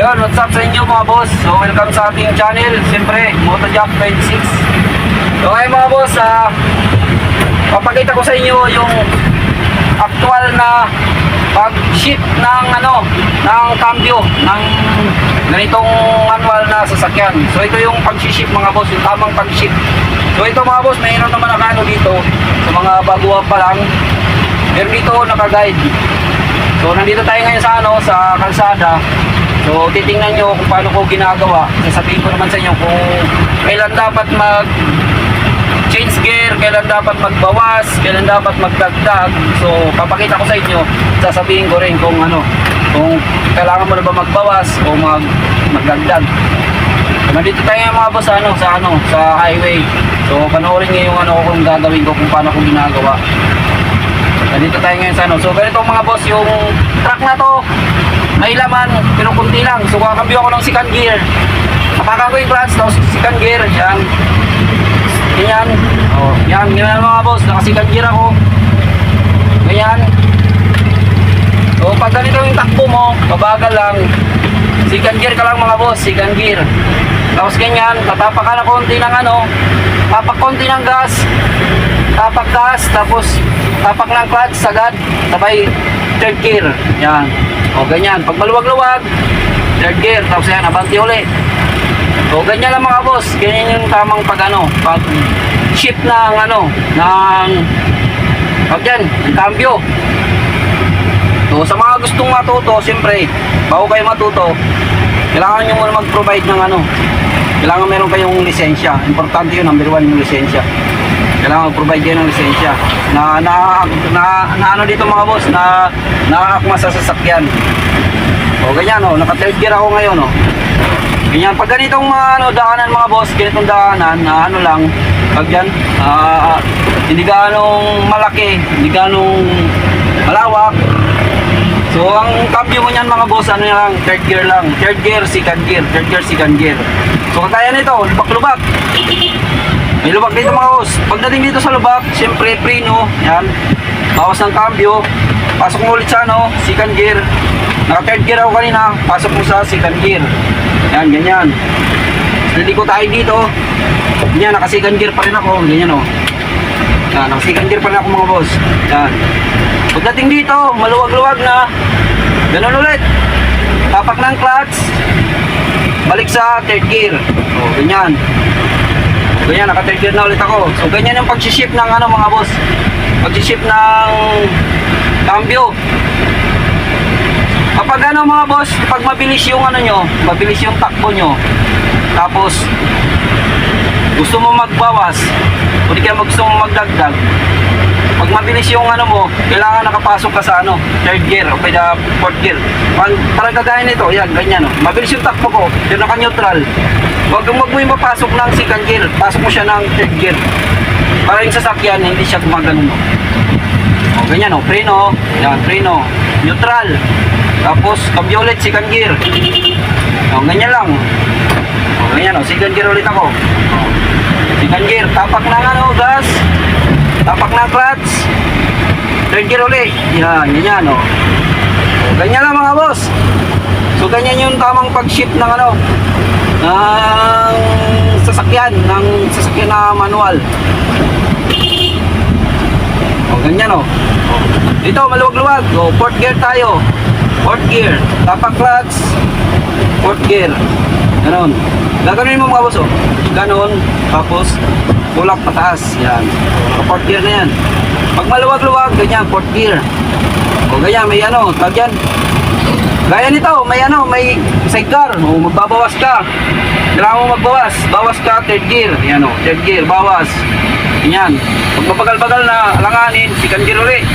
Yun, what's up sa inyo mga boss? So, welcome sa ating channel. Siyempre, Motojack 26. So, ngayon mga boss, ah, papakita ko sa inyo yung actual na pag-ship ng ano, ng cambio ng ganitong manual na sasakyan. So, ito yung pag-ship mga boss, yung tamang pag-ship. So, ito mga boss, mayroon naman na ano dito sa mga baguhan pa lang. Meron dito naka-guide. So, nandito tayo ngayon sa ano, sa kalsada. So, titingnan nyo kung paano ko ginagawa. Sasabihin ko naman sa inyo kung kailan dapat mag change gear, kailan dapat magbawas, kailan dapat magdagdag. So, papakita ko sa inyo, sasabihin ko rin kung ano, kung kailangan mo na ba magbawas o mag magdagdag. Nandito tayo ngayon, mga boss ano, sa ano, sa highway. So, panoorin niyo yung ano kung gagawin ko, kung paano ko ginagawa. Nandito tayo ngayon sa ano. So, ganito mga boss, yung truck na to, may laman, pero kunti lang. So, kakambyo ako ng second gear. Napakan ko yung clutch, tapos second gear, yan. Ganyan. Oh, yan, ganyan mga boss, naka second gear ako. Ganyan. So, pag ganito yung takbo mo, mabagal lang. Second gear ka lang mga boss, second gear. Tapos ganyan, tatapak ka na konti ng ano, tapak konti ng gas, tapak gas, tapos tapak ng clutch sagad, sabay third gear. Yan. O ganyan, pag maluwag-luwag, third gear, tapos yan, abanti uli. O ganyan lang mga boss, ganyan yung tamang pag ano, pag shift ng ano, ng pag yan, ng cambio. So sa mga gustong matuto, siyempre, bago kayo matuto, kailangan nyo muna mag-provide ng ano, kailangan meron kayong lisensya. Importante yun, number one yung lisensya. Kailangan mag-provide kayo ng lisensya. Na, na, na, na ano dito mga boss, na nakakakma sa sasakyan. O ganyan o, naka-third gear ako ngayon o. Ganyan, pag ganitong mga ano, daanan mga boss, ganitong daanan, na ano lang, pag yan, ah, hindi ganong malaki, hindi ganong malawak. So, ang cambio mo niyan mga boss, ano lang, third gear lang. Third gear, second gear, third gear, second gear. So, kagaya nito, lubak-lubak. May dito mga boss. Pagdating dito sa lubak, siyempre, preno, yan. Bawas ng cambio. Pasok mo ulit sa ano, second gear. Naka third gear ako kanina, pasok mo sa second gear. Yan, ganyan. Hindi ko tayo dito. Ganyan, naka second gear pa rin ako. Ganyan oh. Yan, naka second gear pa rin ako mga boss. Yan. Pagdating dito, maluwag-luwag na. Ganun ulit. Tapak ng clutch. Balik sa third gear. O, ganyan. Third gear na ulit ako. So, ganyan yung pag-shift ng ano mga boss. Pag-shift ng cambio. Kapag ano mga boss, pag mabilis yung ano nyo, mabilis yung takbo nyo, tapos gusto mo magbawas, o di kaya gusto mo magdagdag, pag mabilis yung ano mo, kailangan nakapasok ka sa ano, third gear o kaya fourth gear. Parang kagaya nito, yan, ganyan oh. Mabilis yung takbo ko, yun naka-neutral. Huwag kang wag mo yung mapasok ng second gear, pasok mo siya ng third gear. Para yung sasakyan, hindi siya gumagano. O, ganyan oh, preno, yan, preno, neutral. Tapos, cambio ulit, second gear. O, ganyan lang. O, ganyan o, second gear ulit ako. O, second gear, tapak ng ano, gas. Tapak ng clutch. Third gear ulit. Yan, ganyan o. O, ganyan lang mga boss. So, ganyan yung tamang pag-shift ng ano, ng sasakyan, ng sasakyan na manual. O, ganyan o. Dito, maluwag-luwag. O, fourth gear tayo. Fourth gear. Tapak clutch. Fourth gear. Ganon. Gaganunin mo mga boss, oh. Ganon. Tapos, bulak pataas. Yan. O, fourth gear na yan. Pag maluwag-luwag, ganyan, fourth gear. O, ganyan, may ano, tag. Gaya nito, may ano, may sidecar. O, magbabawas ka. Kailangan mo magbawas. Bawas ka, third gear. Yan o, third gear, bawas. Yan. Pag mabagal-bagal na langanin, second gear ulit.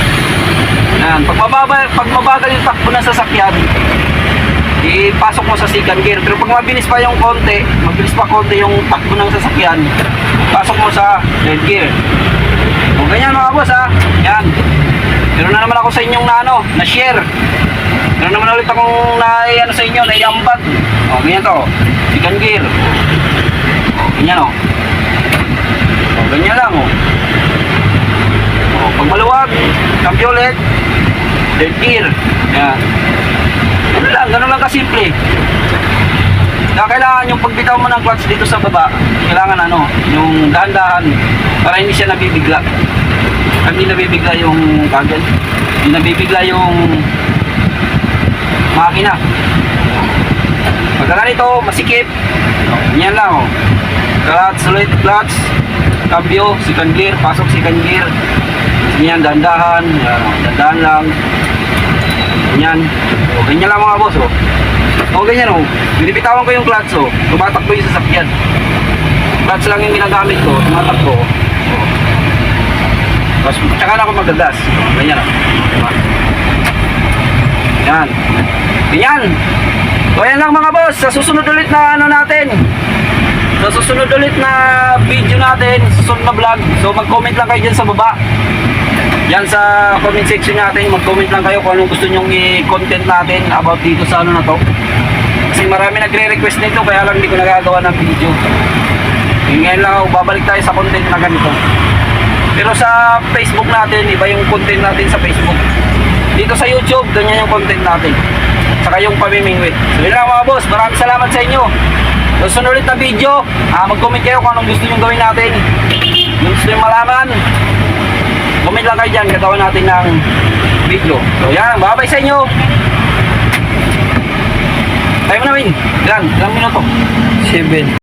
Yan. Pag mabagal, pag mabagal yung takbo ng sasakyan, ipasok mo sa second gear. Pero pag mabilis pa yung konti, mabilis pa konti yung takbo ng sasakyan, pasok mo sa third gear. O ganyan mga boss ha. Yan. Meron na naman ako sa inyong na ano, na share. Meron naman ulit akong na ano sa inyo, na iambag. O ganyan to. Second gear. O ganyan o. O ganyan lang o. O pag maluwag, kampi ulit. Third gear. Yan. lang, ganun lang kasimple. Kaya kailangan yung pagbitaw mo ng clutch dito sa baba, kailangan ano, yung dahan-dahan para hindi siya nabibigla. Hindi nabibigla yung kagad. Hindi nabibigla yung makina. Pagka ganito, masikip. Yan lang oh. Clutch, ulit clutch. Cambio, second gear, pasok second gear. Yan, dandahan. Yan, oh, dandahan lang. Ganyan. O, ganyan lang mga boss oh. O, ganyan oh. Binibitawan ko yung clutch oh. Tumatakbo yung sasakyan. Clutch lang yung ginagamit ko. Tumatakbo. Oh. Tapos, tsaka na ako magagas. Ganyan oh. Diba? Yan. Ganyan. So, yan lang mga boss. Sa susunod ulit na ano natin. Sa susunod ulit na video natin, susunod na vlog. So, mag-comment lang kayo dyan sa baba. Yan sa comment section natin, mag-comment lang kayo kung anong gusto nyong i-content natin about dito sa ano na to. Kasi marami nagre-request nito, kaya lang hindi ko nagagawa ng video. Ngayon lang ako, babalik tayo sa content na ganito. Pero sa Facebook natin, iba yung content natin sa Facebook. Dito sa YouTube, ganyan yung content natin. Saka yung pamimingwit. So yun lang mga boss, maraming salamat sa inyo. So sunod na video, ah, mag-comment kayo kung anong gusto nyo gawin natin. Kung gusto nyo malaman, comment lang kayo dyan, gagawin natin ng video. So yan, bye-bye sa inyo. Tayo mo na, Win. Ilan? Ilang minuto? 7.